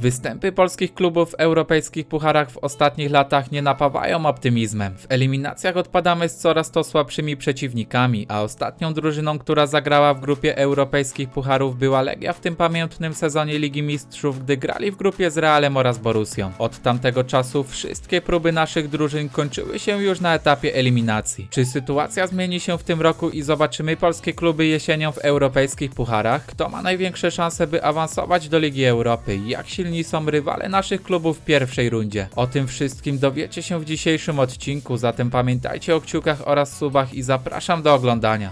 Występy polskich klubów w europejskich pucharach w ostatnich latach nie napawają optymizmem. W eliminacjach odpadamy z coraz to słabszymi przeciwnikami, a ostatnią drużyną, która zagrała w grupie europejskich pucharów była Legia w tym pamiętnym sezonie Ligi Mistrzów, gdy grali w grupie z Realem oraz Borussią. Od tamtego czasu wszystkie próby naszych drużyn kończyły się już na etapie eliminacji. Czy sytuacja zmieni się w tym roku i zobaczymy polskie kluby jesienią w europejskich pucharach? Kto ma największe szanse, by awansować do Ligi Europy? Jak silni są rywale naszych klubów w pierwszej rundzie? O tym wszystkim dowiecie się w dzisiejszym odcinku, zatem pamiętajcie o kciukach oraz subach i zapraszam do oglądania.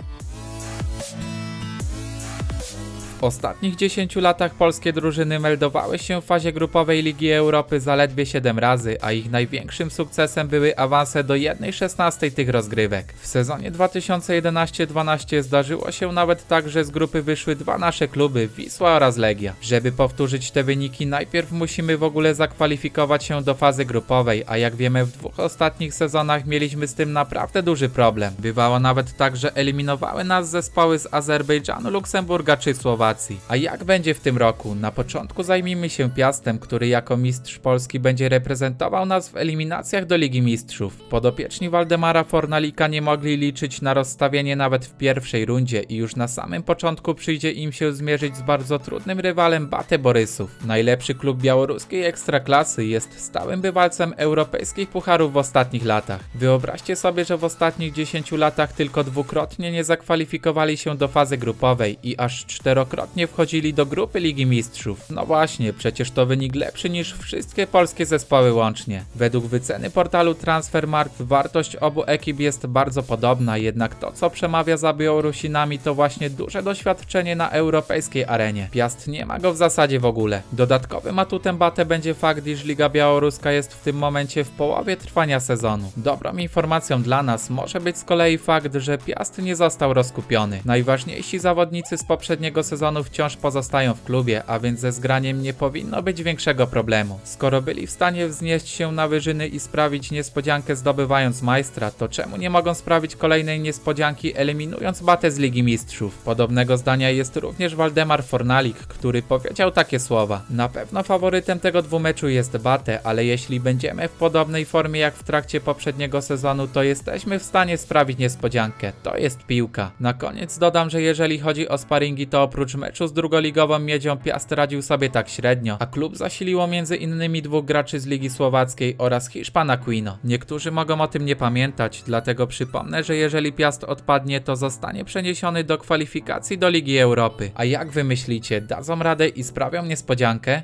W ostatnich 10 latach polskie drużyny meldowały się w fazie grupowej Ligi Europy zaledwie 7 razy, a ich największym sukcesem były awanse do 1/16 tych rozgrywek. W sezonie 2011-12 zdarzyło się nawet tak, że z grupy wyszły dwa nasze kluby, Wisła oraz Legia. Żeby powtórzyć te wyniki, najpierw musimy w ogóle zakwalifikować się do fazy grupowej, a jak wiemy w dwóch ostatnich sezonach mieliśmy z tym naprawdę duży problem. Bywało nawet tak, że eliminowały nas zespoły z Azerbejdżanu, Luksemburga czy Słowacji. A jak będzie w tym roku? Na początku zajmijmy się Piastem, który jako mistrz Polski będzie reprezentował nas w eliminacjach do Ligi Mistrzów. Podopieczni Waldemara Fornalika nie mogli liczyć na rozstawienie nawet w pierwszej rundzie i już na samym początku przyjdzie im się zmierzyć z bardzo trudnym rywalem Bate Borysów. Najlepszy klub białoruskiej ekstraklasy jest stałym bywalcem europejskich pucharów w ostatnich latach. Wyobraźcie sobie, że w ostatnich 10 latach tylko dwukrotnie nie zakwalifikowali się do fazy grupowej i aż czterokrotnie wchodzili do grupy Ligi Mistrzów. No właśnie, przecież to wynik lepszy niż wszystkie polskie zespoły łącznie. Według wyceny portalu Transfermarkt wartość obu ekip jest bardzo podobna, jednak to co przemawia za Białorusinami to właśnie duże doświadczenie na europejskiej arenie. Piast nie ma go w zasadzie w ogóle. Dodatkowym atutem Bate będzie fakt, iż Liga Białoruska jest w tym momencie w połowie trwania sezonu. Dobrą informacją dla nas może być z kolei fakt, że Piast nie został rozkupiony. Najważniejsi zawodnicy z poprzedniego sezonu wciąż pozostają w klubie, a więc ze zgraniem nie powinno być większego problemu. Skoro byli w stanie wznieść się na wyżyny i sprawić niespodziankę zdobywając majstra, to czemu nie mogą sprawić kolejnej niespodzianki eliminując Batę z Ligi Mistrzów? Podobnego zdania jest również Waldemar Fornalik, który powiedział takie słowa. Na pewno faworytem tego dwumeczu jest Batę, ale jeśli będziemy w podobnej formie jak w trakcie poprzedniego sezonu, to jesteśmy w stanie sprawić niespodziankę. To jest piłka. Na koniec dodam, że jeżeli chodzi o sparingi, to oprócz meczu z drugoligową Miedzią Piast radził sobie tak średnio, a klub zasiliło między innymi dwóch graczy z Ligi Słowackiej oraz Hiszpana Quino. Niektórzy mogą o tym nie pamiętać, dlatego przypomnę, że jeżeli Piast odpadnie, to zostanie przeniesiony do kwalifikacji do Ligi Europy. A jak wy myślicie, dadzą radę i sprawią niespodziankę?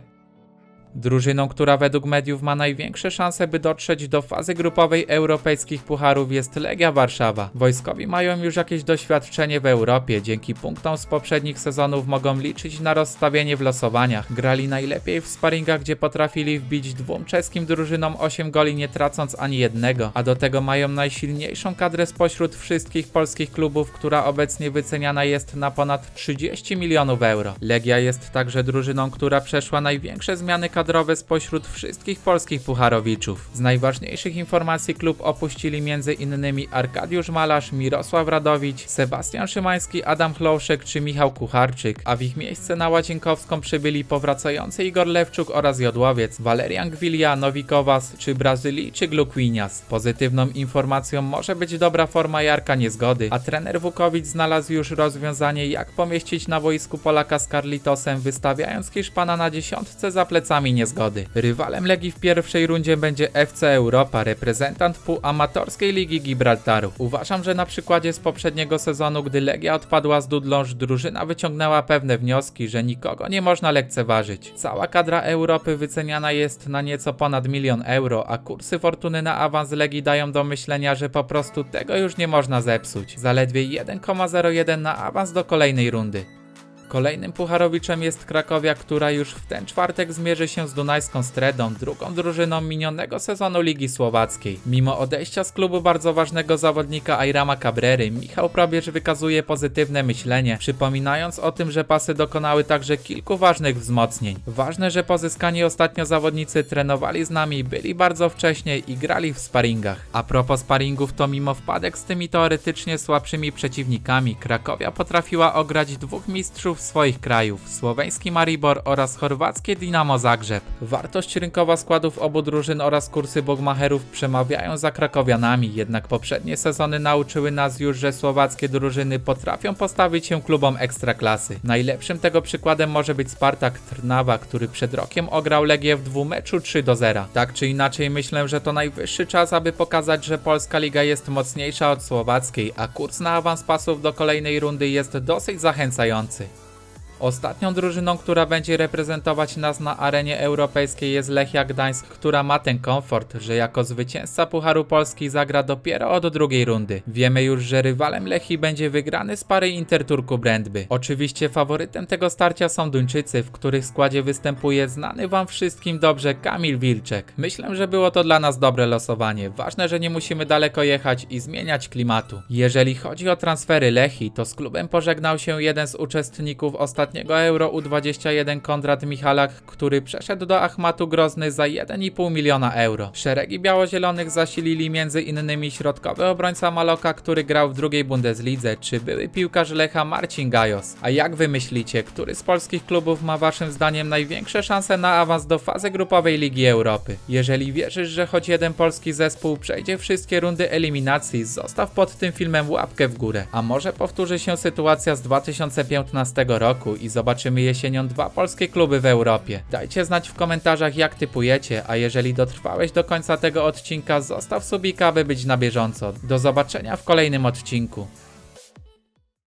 Drużyną, która według mediów ma największe szanse, by dotrzeć do fazy grupowej europejskich pucharów jest Legia Warszawa. Wojskowi mają już jakieś doświadczenie w Europie, dzięki punktom z poprzednich sezonów mogą liczyć na rozstawienie w losowaniach. Grali najlepiej w sparingach, gdzie potrafili wbić dwóm czeskim drużynom 8 goli nie tracąc ani jednego, a do tego mają najsilniejszą kadrę spośród wszystkich polskich klubów, która obecnie wyceniana jest na ponad 30 milionów euro. Legia jest także drużyną, która przeszła największe zmiany kadrowe kadrowe spośród wszystkich polskich pucharowiczów. Z najważniejszych informacji klub opuścili m.in. Arkadiusz Malarz, Mirosław Radowicz, Sebastian Szymański, Adam Chlouszek czy Michał Kucharczyk, a w ich miejsce na Łazienkowską przybyli powracający Igor Lewczuk oraz Jodłowiec, Walerian Gwilia, Nowikowas czy Brazylijczyk Luquinias. Pozytywną informacją może być dobra forma Jarka Niezgody, a trener Wukowicz znalazł już rozwiązanie jak pomieścić na boisku Polaka z Carlitosem, wystawiając Hiszpana na dziesiątce za plecami niezgody. Rywalem Legii w pierwszej rundzie będzie FC Europa, reprezentant półamatorskiej Ligi Gibraltaru. Uważam, że na przykładzie z poprzedniego sezonu, gdy Legia odpadła z Dudląż, drużyna wyciągnęła pewne wnioski, że nikogo nie można lekceważyć. Cała kadra Europy wyceniana jest na nieco ponad milion euro, a kursy fortuny na awans Legii dają do myślenia, że po prostu tego już nie można zepsuć. Zaledwie 1,01 na awans do kolejnej rundy. Kolejnym pucharowiczem jest Krakowia, która już w ten czwartek zmierzy się z Dunajską Stredą, drugą drużyną minionego sezonu Ligi Słowackiej. Mimo odejścia z klubu bardzo ważnego zawodnika Airama Cabrery, Michał Probierz wykazuje pozytywne myślenie, przypominając o tym, że pasy dokonały także kilku ważnych wzmocnień. Ważne, że pozyskani ostatnio zawodnicy trenowali z nami, byli bardzo wcześnie i grali w sparingach. A propos sparingów, to mimo wpadek z tymi teoretycznie słabszymi przeciwnikami, Krakowia potrafiła ograć dwóch mistrzów swoich krajów, słoweński Maribor oraz chorwackie Dinamo Zagrzeb. Wartość rynkowa składów obu drużyn oraz kursy bogmacherów przemawiają za krakowianami, jednak poprzednie sezony nauczyły nas już, że słowackie drużyny potrafią postawić się klubom ekstraklasy. Najlepszym tego przykładem może być Spartak Trnawa, który przed rokiem ograł Legię w dwumeczu 3 do 0. Tak czy inaczej myślę, że to najwyższy czas, aby pokazać, że polska liga jest mocniejsza od słowackiej, a kurs na awans pasów do kolejnej rundy jest dosyć zachęcający. Ostatnią drużyną, która będzie reprezentować nas na arenie europejskiej jest Lechia Gdańsk, która ma ten komfort, że jako zwycięzca Pucharu Polski zagra dopiero od drugiej rundy. Wiemy już, że rywalem Lechii będzie wygrany z pary Interturku Brandby. Oczywiście faworytem tego starcia są Duńczycy, w których składzie występuje znany wam wszystkim dobrze Kamil Wilczek. Myślę, że było to dla nas dobre losowanie. Ważne, że nie musimy daleko jechać i zmieniać klimatu. Jeżeli chodzi o transfery Lechii, to z klubem pożegnał się jeden z uczestników ostatniego Euro U21 Konrad Michalak, który przeszedł do Achmatu Grozny za 1,5 miliona euro. Szeregi białozielonych zasilili innymi środkowy obrońca Maloka, który grał w drugiej Bundeslidze, czy były piłkarz Lecha Marcin Gajos. A jak wy myślicie, który z polskich klubów ma waszym zdaniem największe szanse na awans do fazy grupowej Ligi Europy? Jeżeli wierzysz, że choć jeden polski zespół przejdzie wszystkie rundy eliminacji, zostaw pod tym filmem łapkę w górę. A może powtórzy się sytuacja z 2015 roku i zobaczymy jesienią dwa polskie kluby w Europie. Dajcie znać w komentarzach jak typujecie, a jeżeli dotrwałeś do końca tego odcinka, zostaw subika, by być na bieżąco. Do zobaczenia w kolejnym odcinku.